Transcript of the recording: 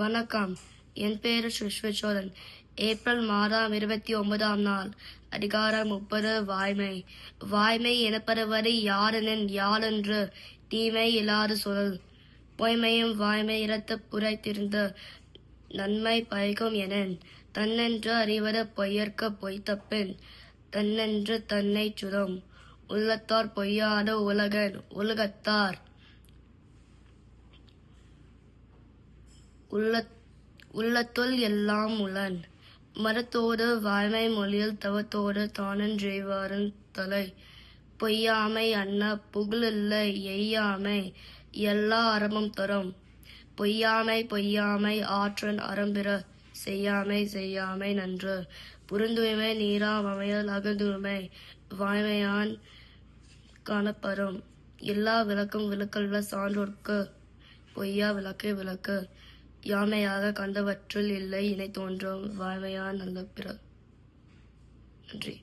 வணக்கம். என் பேர் சுஷ்வச்சோரன் ஏப்ரல் மாதம் இருபத்தி ஒன்பதாம் நாள். அதிகாரம் முப்பது வாய்மை. வாய்மை எனப்படுவது யாரெனின் யாழென்று தீமை இல்லாது சொல். பொய்மையும் வாய்மை இரத்து புரைத்திருந்த நன்மை பயக்கும் எனன் தன்னென்று அறிவது பொய்யற்க பொய்த்தப்பின் தன்னென்று தன்னை சுடும். உள்ளத்தார் பொய்யாத உலகன் உலகத்தார் உள்ள உள்ளத்துள் எல்லாம் உளன். மரத்தோடு வாய்மை மொழியில் தவத்தோடு தானன்றெய்வாரன் தலை. பொய்யாமை அன்ன புகழில்லை எய்யாமை எல்லா அறமும் தரும். பொய்யாமை பொய்யாமை ஆற்றன் அறம்பிற செய்யாமை செய்யாமை நன்று. புரிந்துரிமை நீராம் அமையல் அகந்துரிமை வாய்மையான் காணப்படும் எல்லா விளக்கும் விளக்கல்ல சான்றோர்க்கு பொய்யா விளக்கு விளக்கு. யாமையாக கண்டவற்றுள் இல்லை இணை தோன்றும் வாய்மையான் நல்ல பிற. நன்றி.